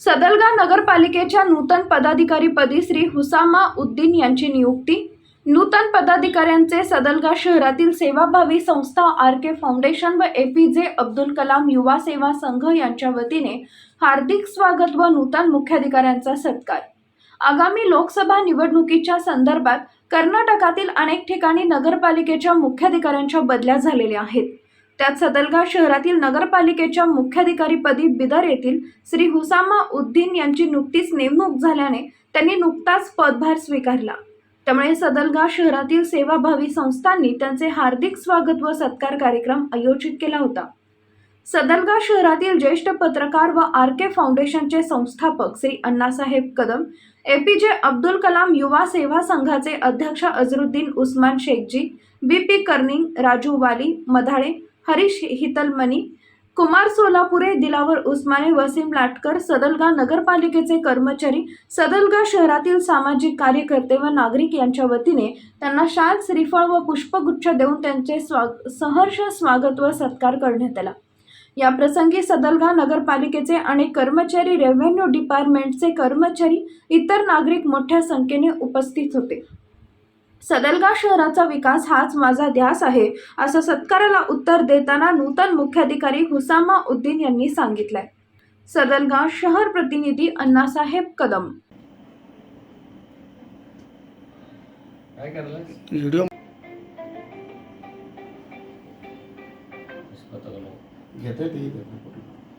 सदलगा नगरपालिकेच्या नूतन पदाधिकारीपदी श्री हुसामा उद्दीन यांची नियुक्ती. नूतन पदाधिकाऱ्यांचे सदलगा शहरातील सेवाभावी संस्था आर के फाउंडेशन व ए पी जे अब्दुल कलाम युवा सेवा संघ यांच्या वतीने हार्दिक स्वागत व नूतन मुख्याधिकाऱ्यांचा सत्कार. आगामी लोकसभा निवडणुकीच्या संदर्भात कर्नाटकातील अनेक ठिकाणी नगरपालिकेच्या मुख्याधिकाऱ्यांच्या बदल्या झालेल्या आहेत. त्यात सदलगा शहरातील नगरपालिकेच्या मुख्याधिकारीपदी बिदर येथील श्री हुसामा उद्दीन यांची नुकतीच नेमणूक झाल्याने त्यांनी नुकताच पदभार स्वीकारला. त्यामुळे सदलगा शहरातील सेवाभावी संस्थांनी त्यांचे हार्दिक स्वागत व सत्कार कार्यक्रम आयोजित केला होता. सदलगा शहरातील ज्येष्ठ पत्रकार व आर के फाउंडेशनचे संस्थापक Shri Annasaheb Kadam A P J Abdul Kalam युवा सेवा संघाचे अध्यक्ष अझरुद्दीन उस्मान शेखजी बी पी कर्निंग राजू वाली मधाळे हरीश हितलमणी कुमार सोलापुरे दिलावर उस्माने वसीम लाटकर सदलगा नगरपालिकेचे कर्मचारी सदलगा शहरातील सामाजिक कार्यकर्ते व नागरिक यांच्या वतीने त्यांना शाल श्रीफळ व पुष्पगुच्छ देऊन त्यांचे स्वाग सहर्ष स्वागत व सत्कार करण्यात आला. या प्रसंगी सदलगा नगरपालिकेचे अनेक कर्मचारी रेव्हेन्यू डिपार्टमेंटचे कर्मचारी इतर नागरिक मोठ्या संख्येने उपस्थित होते. सदलगा शहराचा विकास हाच माझा ध्यास आहे असं सत्काराला उत्तर देताना नूतन मुख्याधिकारी हुसामा उद्दीन यांनी सांगितलंय. सदलगा शहर प्रतिनिधी अण्णासाहेब कदम. काय